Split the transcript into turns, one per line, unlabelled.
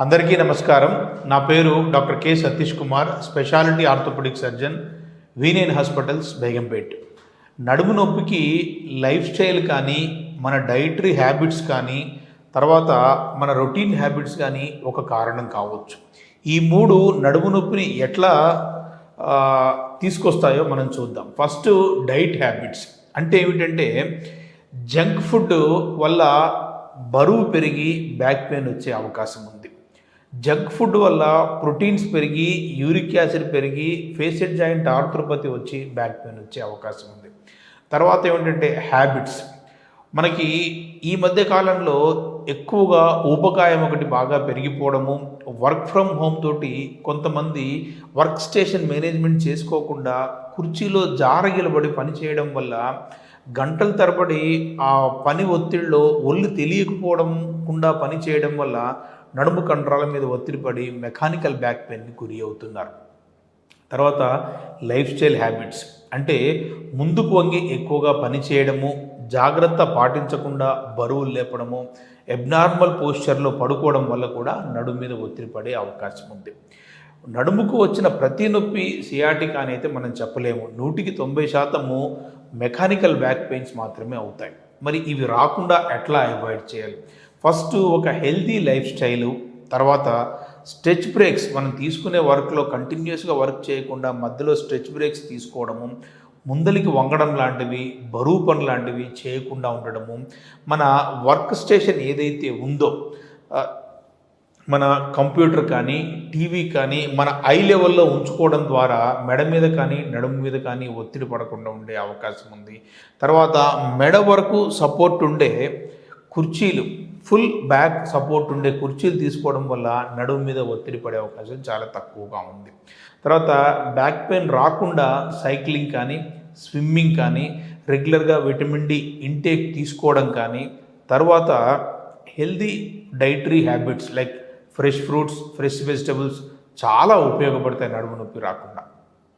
అందరికీ నమస్కారం. నా పేరు doctor K Satish Kumar speciality orthopedic surgeon వీనేన్ hospitals Begumpet. నడుము నొప్పికి లైఫ్ స్టైల్ కానీ మన డైటరీ హ్యాబిట్స్ కానీ తర్వాత మన రొటీన్ హ్యాబిట్స్ కానీ ఒక కారణం కావచ్చు. ఈ మూడు నడుము నొప్పిని ఎట్లా తీసుకొస్తాయో మనం చూద్దాం. First diet habits. అంటే ఏమిటంటే జంక్ ఫుడ్ వల్ల బరువు పెరిగి బ్యాక్ పెయిన్ వచ్చే అవకాశం ఉంది. జంక్ ఫుడ్ వల్ల ప్రోటీన్స్ పెరిగి యూరిక్ యాసిడ్ పెరిగి ఫేసెడ్ జాయింట్ ఆర్థ్రోపతి వచ్చి బ్యాక్ పెయిన్ వచ్చే అవకాశం ఉంది. తర్వాత ఏమిటంటే హ్యాబిట్స్. మనకి ఈ మధ్య కాలంలో ఎక్కువగా ఊబకాయం ఒకటి బాగా పెరిగిపోవడము వర్క్ ఫ్రమ్ హోమ్ తోటి కొంతమంది వర్క్ స్టేషన్ మేనేజ్మెంట్ చేసుకోకుండా కుర్చీలో జారగిలబడి పని చేయడం వల్ల గంటల తరబడి ఆ పని ఒత్తిడిలో ఒళ్ళు తెలియకపోవడం కుండా పని చేయడం వల్ల నడుము కండరాల మీద ఒత్తిడి పడి మెకానికల్ బ్యాక్ పెయిన్కి గురి అవుతున్నారు. తర్వాత లైఫ్ స్టైల్ హ్యాబిట్స్. అంటే ముందుకు వంగి ఎక్కువగా పని చేయడము జాగ్రత్త పాటించకుండా బరువులు లేపడము ఎబ్నార్మల్ పోస్చర్లో పడుకోవడం వల్ల కూడా నడుము మీద ఒత్తిడి పడే అవకాశం ఉంది. నడుముకు వచ్చిన ప్రతి నొప్పి సియాటిక్ అని అయితే మనం చెప్పలేము. నూటికి తొంభై శాతము మెకానికల్ బ్యాక్ పెయిన్స్ మాత్రమే అవుతాయి. మరి ఇవి రాకుండా ఎట్లా అవాయిడ్ చేయాలి? ఫస్ట్ ఒక హెల్తీ లైఫ్ స్టైలు తర్వాత స్ట్రెచ్ బ్రేక్స్ మనం తీసుకునే వర్క్లో కంటిన్యూస్గా వర్క్ చేయకుండా మధ్యలో స్ట్రెచ్ బ్రేక్స్ తీసుకోవడము ముందలికి వంగడం లాంటివి బరువు పని లాంటివి చేయకుండా ఉండడము మన వర్క్ స్టేషన్ ఏదైతే ఉందో మన కంప్యూటర్ కానీ టీవీ కానీ మన ఐ లెవెల్లో ఉంచుకోవడం ద్వారా మెడ మీద కానీ నడుము మీద కానీ ఒత్తిడి పడకుండా ఉండే అవకాశం ఉంది. తర్వాత మెడ వరకు సపోర్ట్ ఉండే కుర్చీలు ఫుల్ బ్యాక్ సపోర్ట్ ఉండే కుర్చీలు తీసుకోవడం వల్ల నడుము మీద ఒత్తిడి పడే అవకాశం చాలా తక్కువగా ఉంది. తర్వాత బ్యాక్ పెయిన్ రాకుండా సైక్లింగ్ కానీ స్విమ్మింగ్ కానీ రెగ్యులర్గా విటమిన్ డి ఇంటేక్ తీసుకోవడం కానీ తర్వాత healthy dietary habits like fresh fruits fresh vegetables చాలా ఉపయోగపడతాయి నడుము నొప్పి రాకుండా.